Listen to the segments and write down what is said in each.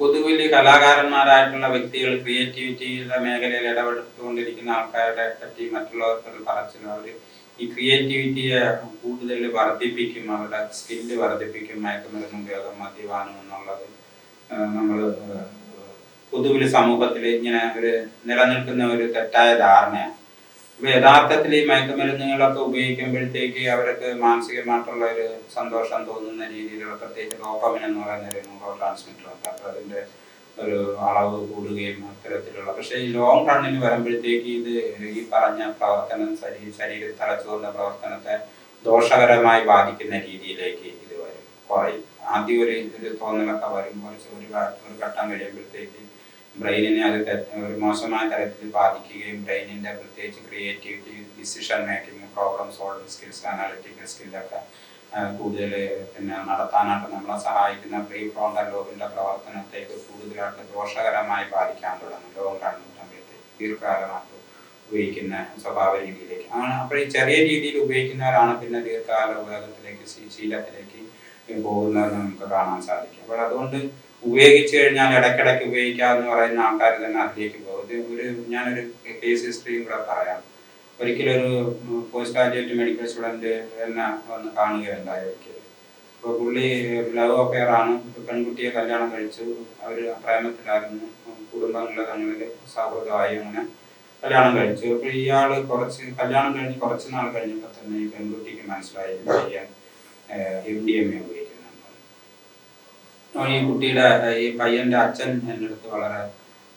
പൊതുവിൽ കലാകാരന്മാരായിട്ടുള്ള വ്യക്തികൾ ക്രിയേറ്റിവിറ്റിയുടെ മേഖലയിൽ ഇടപെട്ടുകൊണ്ടിരിക്കുന്ന ആൾക്കാരുടെ പറ്റി മറ്റുള്ളവർക്ക് പറച്ചിൽ അവർ ഈ ക്രിയേറ്റിവിറ്റിയെ കൂടുതൽ വർദ്ധിപ്പിക്കും അവരുടെ സ്കില്ല് വർദ്ധിപ്പിക്കും മയക്കുമരുന്ന് ഉപയോഗം മദ്യപാനം എന്നുള്ളത് നമ്മൾ പൊതുവിൽ സമൂഹത്തിൽ ഇങ്ങനെ ഒരു നിലനിൽക്കുന്ന ഒരു തെറ്റായ ധാരണയാണ്. യഥാർത്ഥത്തിൽ ഈ മയക്കുമരുന്നുകളൊക്കെ ഉപയോഗിക്കുമ്പോഴത്തേക്ക് അവർക്ക് മാനസികമായിട്ടുള്ള ഒരു സന്തോഷം തോന്നുന്ന രീതിയിലുള്ള പ്രത്യേകിച്ച് ഡോപ്പമിൻ എന്ന് പറയുന്ന ഒരു ന്യൂറോ ട്രാൻസ്മിറ്റർ ഒക്കെ അപ്പൊ അതിന്റെ ഒരു അളവ് കൂടുകയും അത്തരത്തിലുള്ള. പക്ഷേ ഈ ലോങ് റണ്ണിന് വരുമ്പോഴത്തേക്ക് ഇത് ഈ പറഞ്ഞ പ്രവർത്തനം ശരീര ശരീര പ്രവർത്തനത്തെ ദോഷകരമായി ബാധിക്കുന്ന രീതിയിലേക്ക് ഇത് വരും. കുറയും. ആദ്യം ഒരു ഒരു തോന്നലൊക്കെ വരും. കുറച്ച് ഒരു ഒരു ഘട്ടം കഴിയുമ്പോഴത്തേക്ക് ബ്രെയിനിനെ അത് ഒരു മോശമായ തരത്തിൽ ബാധിക്കുകയും ബ്രെയിനിന്റെ പ്രത്യേകിച്ച് creativity decision making problem solving skills analytical സ്കില്ലൊക്കെ കൂടുതൽ പിന്നെ നടത്താനായിട്ട് നമ്മളെ സഹായിക്കുന്ന പ്രീ ഫ്രോണ്ടൽ ലോബിന്റെ പ്രവർത്തനത്തേക്ക് കൂടുതലായിട്ട് ദോഷകരമായി ബാധിക്കാൻ തുടങ്ങും ലോകം സമയത്ത് ദീർഘകാലമായിട്ട് ഉപയോഗിക്കുന്ന സ്വഭാവ രീതിയിലേക്ക്. അങ്ങനെ അപ്പോൾ ഈ ചെറിയ രീതിയിൽ ഉപയോഗിക്കുന്നവരാണ് പിന്നെ ദീർഘകാല ഉപയോഗത്തിലേക്ക് ശീലത്തിലേക്ക് പോകുന്നതെന്ന് നമുക്ക് കാണാൻ സാധിക്കും. അപ്പോൾ അതുകൊണ്ട് ഉപയോഗിച്ചു കഴിഞ്ഞാൽ ഇടയ്ക്കിടയ്ക്ക് ഉപയോഗിക്കാമെന്ന് പറയുന്ന ആൾക്കാർ തന്നെ അതിലേക്ക് പോകും ഒരു ഞാനൊരു കേസ് ഹിസ്റ്ററിയും കൂടെ പറയാം. ഒരിക്കലൊരു പോസ്റ്റ് ഗ്രാജുവേറ്റ് മെഡിക്കൽ സ്റ്റുഡന്റ് എന്നെ വന്ന് കാണുകയുണ്ടായി. ഒരിക്കൽ അപ്പോൾ പുള്ളി ലവ് അഫെയർ ആണ്. പെൺകുട്ടിയെ കല്യാണം കഴിച്ചു. അവർ പ്രേമത്തിലായിരുന്നു. കുടുംബങ്ങളുടെ തങ്ങളിൽ സൗഹൃദമായി അങ്ങനെ കല്യാണം കഴിച്ചു. അപ്പോൾ ഇയാൾ കുറച്ച് കല്യാണം കഴിഞ്ഞ് കുറച്ച് നാൾ കഴിഞ്ഞപ്പോൾ തന്നെ ഈ പെൺകുട്ടിക്ക് മനസ്സിലായി എം ഡി എം എ ഈ കുട്ടിയുടെ ഈ പയ്യന്റെ അച്ഛൻ എന്റെ അടുത്ത് വളരെ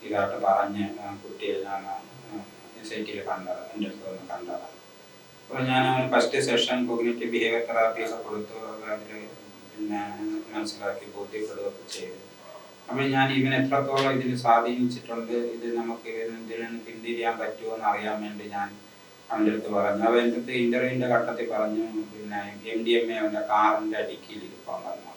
ഇതായിട്ട് പറഞ്ഞ് കുട്ടിയെ ഞാൻ ടിയിൽ കണ്ടത് എന്റെ അടുത്ത് വന്ന് കണ്ടത്. അപ്പോൾ ഞാൻ first session cognitive behaviour therapy ഒക്കെ കൊടുത്തു അതിൽ പിന്നെ മനസ്സിലാക്കി ബോധ്യപ്പെടുകയൊക്കെ ചെയ്തു. അപ്പോൾ ഞാൻ ഇവൻ എത്രത്തോളം ഇതിൽ സ്വാധീനിച്ചിട്ടുണ്ട് ഇത് നമുക്ക് ഇതിൽ പിന്തിരിയാൻ പറ്റുമോ എന്ന് അറിയാൻ വേണ്ടി ഞാൻ അവന്റെ അടുത്ത് പറഞ്ഞു. അവന്റെ അടുത്ത് ഇന്റർവ്യൂവിന്റെ ഘട്ടത്തിൽ പറഞ്ഞു പിന്നെ എം ഡി എം എ അവന്റെ കാറിന്റെ അടിക്കിയിൽ ഇരിക്കാൻ പറഞ്ഞു.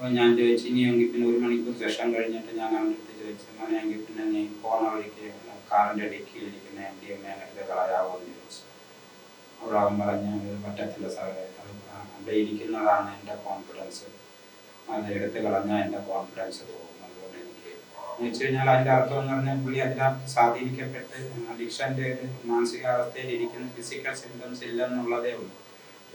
അപ്പോൾ ഞാൻ ചോദിച്ചു ഇനി എങ്കിൽ പിന്നെ ഒരു മണിക്കൂർ സെഷൻ കഴിഞ്ഞിട്ട് ഞാൻ അവന്റെ അടുത്ത് ചോദിച്ചു മോനെ എങ്കിൽ പിന്നെ നീ പോണ വഴിക്ക് കാറിന്റെ ഡിക്കിയിലിരിക്കുന്ന എം ഡി എം എ എടുത്ത് കളയാവോ എന്ന് ചോദിച്ചു. അപ്പോൾ അവൻ പറഞ്ഞു "ഇത് പറ്റത്തില്ല സാറേ അത് അവിടെ ഇരിക്കുന്നതാണ് എന്റെ കോൺഫിഡൻസ് അത് എടുത്ത് കളഞ്ഞാൽ എന്റെ കോൺഫിഡൻസ് പോകും. അതുകൊണ്ട് എനിക്ക് എന്ന് വെച്ച് കഴിഞ്ഞാൽ അതിന്റെ അർത്ഥം എന്ന് പറഞ്ഞാൽ പുള്ളി അതിനകത്ത് സ്വാധീനിക്കപ്പെട്ട് അഡിക്ഷന്റെ മാനസികാവസ്ഥയിൽ ഇരിക്കുന്ന ഫിസിക്കൽ സിംറ്റംസ് ഇല്ലെന്നുള്ളതേ ഉള്ളൂ.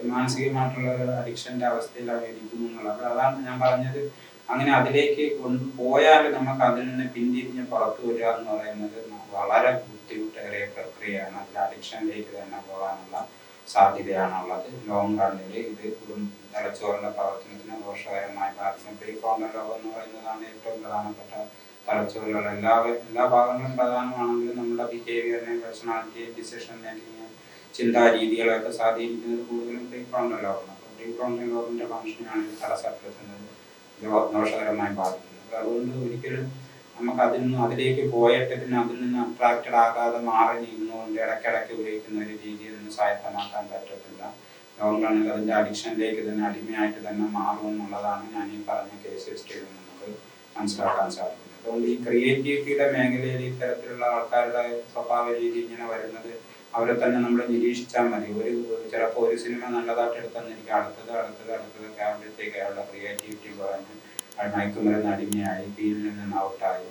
മാനസികമായിട്ടുള്ള ഒരു അഡിക്ഷന്റെ അവസ്ഥയിൽ ഇരിക്കുന്നു എന്നുള്ളത്. അതാണ് ഞാൻ പറഞ്ഞത്. അങ്ങനെ അതിലേക്ക് കൊണ്ടുപോയാൽ നമുക്ക് അതിൽ നിന്ന് പിന്തിരിഞ്ഞ് പുറത്തു വരിക എന്ന് പറയുന്നത് വളരെ ബുദ്ധിമുട്ടേറിയ പ്രക്രിയയാണ്. അതിൽ അഡിക്ഷനിലേക്ക് തന്നെ പോകാനുള്ള സാധ്യതയാണുള്ളത്. ലോങ് റണ്ണിൽ ഇത് തലച്ചോറിന്റെ പ്രവർത്തനത്തിന് ദോഷകരമായി ബാധിക്കും. പ്രീ ഫ്രോണ്ടൽ ലോബ് എന്ന് പറയുന്നതാണ് ഏറ്റവും പ്രധാനപ്പെട്ട തലച്ചോറിലുള്ള എല്ലാ എല്ലാ ഭാഗങ്ങളും പ്രധാനമാണെങ്കിലും നമ്മുടെ ബിഹേവിയറിനെ പേഴ്സണാലിറ്റിയും ഡിസിഷൻ മേക്കിങ് ചിന്താ രീതികളൊക്കെ സ്വാധീനിക്കുന്നത് കൂടുതലും പ്രീ ഫ്രോണ്ടൽ ലോബാണ് അപ്പോൾ പ്രീ ഫ്രോണ്ടൽ ലോബിന്റെ ഫംഗ്ഷനാണ് തടസ്സപ്പെടുത്തുന്നത്. ദോഷകരമായി ബാധിക്കുന്നത്. അപ്പോൾ അതുകൊണ്ട് ഒരിക്കലും നമുക്ക് അതിൽ നിന്ന് അതിലേക്ക് പോയിട്ട് പിന്നെ അതിൽ നിന്ന് അട്രാക്റ്റഡ് ആകാതെ മാറി നിന്നുകൊണ്ട് ഇടയ്ക്കിടയ്ക്ക് ഉപയോഗിക്കുന്ന ഒരു രീതിയിൽ നിന്ന് സ്വായത്തമാക്കാൻ പറ്റത്തില്ല. ലോങ് അതിന്റെ അഡിക്ഷനിലേക്ക് തന്നെ അടിമയായിട്ട് തന്നെ മാറും എന്നുള്ളതാണ് ഞാൻ ഈ പറഞ്ഞ കേസ് ഹിസ്റ്ററിയിൽ നമുക്ക് മനസ്സിലാക്കാൻ സാധിക്കുന്നത്. അതുകൊണ്ട് ഈ ക്രിയേറ്റിവിറ്റിയുടെ മേഖലയിൽ ഇത്തരത്തിലുള്ള ആൾക്കാരുടെ സ്വഭാവ രീതി ഇങ്ങനെ വരുന്നത് അവരെ തന്നെ നമ്മൾ നിരീക്ഷിച്ചാൽ മതി. ഒരു ചിലപ്പോൾ ഒരു സിനിമ നല്ലതായിട്ട് എടുത്തെന്നിരിക്കും അടുത്തത് അടുത്തത് അടുത്തതൊക്കെ ആകുമ്പോഴത്തേക്ക് അയാളുടെ ക്രിയേറ്റിവിറ്റി കുറഞ്ഞ് അയാൾ മയക്കുമരുന്ന് അടിമയായി ഫീൽഡിൽ നിന്ന് ഔട്ടായി.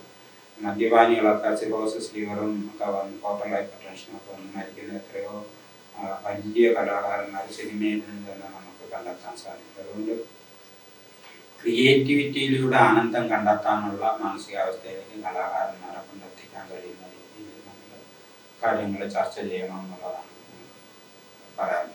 മദ്യപാനികളൊക്കെ സിറോസിസ് ലിവറും ഒക്കെ വന്ന് ഹോട്ടൽ ഹൈപ്പർ ടെൻഷനൊക്കെ വന്ന് മരിക്കുന്ന എത്രയോ വലിയ കലാകാരന്മാർ സിനിമയിൽ നിന്ന് തന്നെ നമുക്ക് കണ്ടെത്താൻ സാധിക്കും. അതുകൊണ്ട് ക്രിയേറ്റിവിറ്റിയിലൂടെ ആനന്ദം കണ്ടെത്താനുള്ള മാനസികാവസ്ഥയിലേക്ക് കലാകാരന്മാരെ കൊണ്ടെത്തിക്കാൻ കഴിയുന്ന രീതിയിൽ നമ്മൾ കാര്യങ്ങൾ ചർച്ച ചെയ്യണം എന്നുള്ളതാണ് പറയാനുള്ളത്.